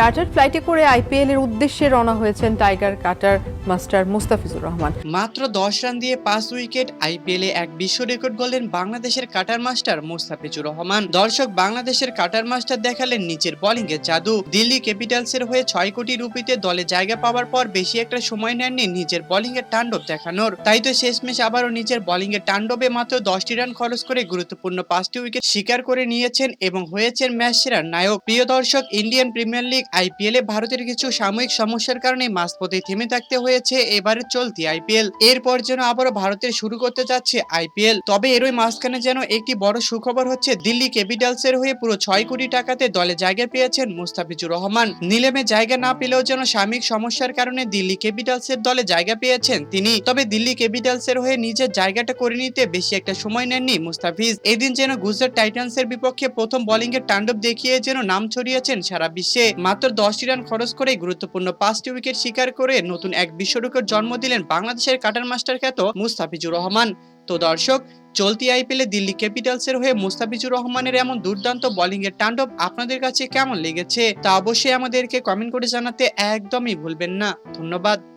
Charter ফ্লাইটে করে IPL এর উদ্দেশ্যে রওনা হয়েছেন tiger cutter master Mustafizur Rahman. মাত্র দশ রান দিয়ে পাঁচ উইকেট আইপিএলে এক বিশ্ব রেকর্ড করলেন বাংলাদেশের কাটার মাস্টার মুস্তাফিজুর রহমান। দর্শক বাংলাদেশের কাটার মাস্টার দেখালেন নিচের বোলিং এর জাদু। দিল্লি ক্যাপিটালসের হয়ে ছয় কোটি রুপিতে দলে জায়গা পাওয়ার পর বেশি একটা সময় নেননি নিজের বোলিং এর তাণ্ডব দেখানোর। তাই তো শেষমেশ আবারও নিজের বোলিং এর তাণ্ডবে মাত্র দশটি রান খরচ করে গুরুত্বপূর্ণ পাঁচটি উইকেট শিকার করে নিয়েছেন এবং হয়েছেন ম্যাচ সেরার নায়ক। প্রিয় দর্শক ইন্ডিয়ান প্রিমিয়ার লিগ আইপিএল ভারতের কিছু সাময়িক সমস্যার কারণে মাঝপথে থেমে থাকতে হয়েছে এবারে চলতি আইপিএল। এরপর যেন আবারও ভারতের শুরু করতে যাচ্ছে আইপিএল। তবে এরই মাঝখানে যেন একটি বড় সুখবর হচ্ছে, দিল্লি ক্যাপিটালস এর হয়ে পুরো ছয় কোটি টাকাতে দলে জায়গা পেয়েছেন মুস্তাফিজুর রহমান। নিলেমে জায়গা না পেলেও যেন সাময়িক সমস্যার কারণে দিল্লি ক্যাপিটালস এর দলে জায়গা পেয়েছেন তিনি। তবে দিল্লি ক্যাপিটালস এর হয়ে নিজের জায়গাটা করে নিতে বেশি একটা সময় নেননি মুস্তাফিজ। এদিন যেন গুজরাট টাইটান্স এর বিপক্ষে প্রথম বোলিং এর তাণ্ডব দেখিয়ে যেন নাম ছড়িয়েছেন সারা বিশ্বে। মাত্র দশটি রান খরচ করে গুরুত্বপূর্ণ পাঁচটি উইকেট শিকার করে নতুন এক বিশ্ব রেকর্ড জন্ম দিলেন বাংলাদেশের কাটার মাস্টার খ্যাত মুস্তাফিজুর রহমান। তো দর্শক, চলতি আইপিএলে দিল্লি ক্যাপিটালসের হয়ে মুস্তাফিজুর রহমানের এমন দুর্দান্ত বোলিং এর তাণ্ডব আপনাদের কাছে কেমন লেগেছে? তা অবশ্যই আমাদেরকে কমেন্ট করে জানাতে একদমই ভুলবেন না। ধন্যবাদ।